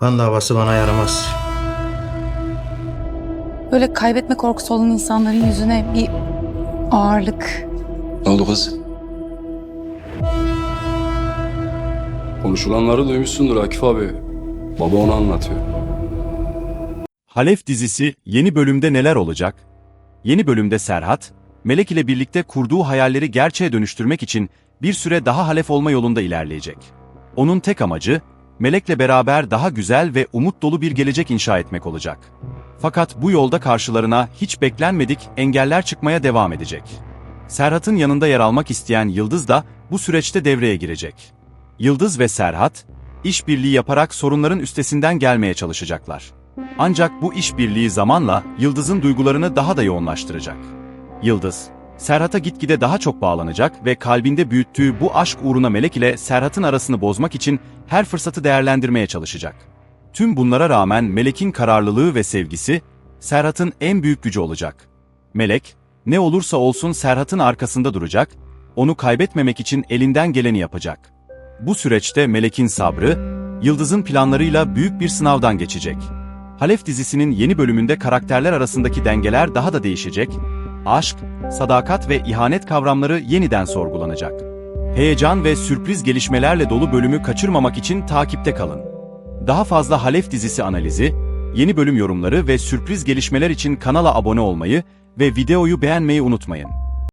Kan davası bana yaramaz. Böyle kaybetme korkusu olan insanların yüzüne bir ağırlık. Ne oldu kız? Konuşulanları duymuşsundur Akif abi. Baba onu anlatıyor. Halef dizisi yeni bölümde neler olacak? Yeni bölümde Serhat, Melek ile birlikte kurduğu hayalleri gerçeğe dönüştürmek için bir süre daha Halef olma yolunda ilerleyecek. Onun tek amacı, Melek'le beraber daha güzel ve umut dolu bir gelecek inşa etmek olacak. Fakat bu yolda karşılarına hiç beklenmedik engeller çıkmaya devam edecek. Serhat'ın yanında yer almak isteyen Yıldız da bu süreçte devreye girecek. Yıldız ve Serhat, işbirliği yaparak sorunların üstesinden gelmeye çalışacaklar. Ancak bu işbirliği zamanla Yıldız'ın duygularını daha da yoğunlaştıracak. Yıldız, Serhat'a gitgide daha çok bağlanacak ve kalbinde büyüttüğü bu aşk uğruna Melek ile Serhat'ın arasını bozmak için her fırsatı değerlendirmeye çalışacak. Tüm bunlara rağmen Melek'in kararlılığı ve sevgisi, Serhat'ın en büyük gücü olacak. Melek, ne olursa olsun Serhat'ın arkasında duracak, onu kaybetmemek için elinden geleni yapacak. Bu süreçte Melek'in sabrı, Yıldız'ın planlarıyla büyük bir sınavdan geçecek. Halef dizisinin yeni bölümünde karakterler arasındaki dengeler daha da değişecek, aşk, sadakat ve ihanet kavramları yeniden sorgulanacak. Heyecan ve sürpriz gelişmelerle dolu bölümü kaçırmamak için takipte kalın. Daha fazla Halef dizisi analizi, yeni bölüm yorumları ve sürpriz gelişmeler için kanala abone olmayı ve videoyu beğenmeyi unutmayın.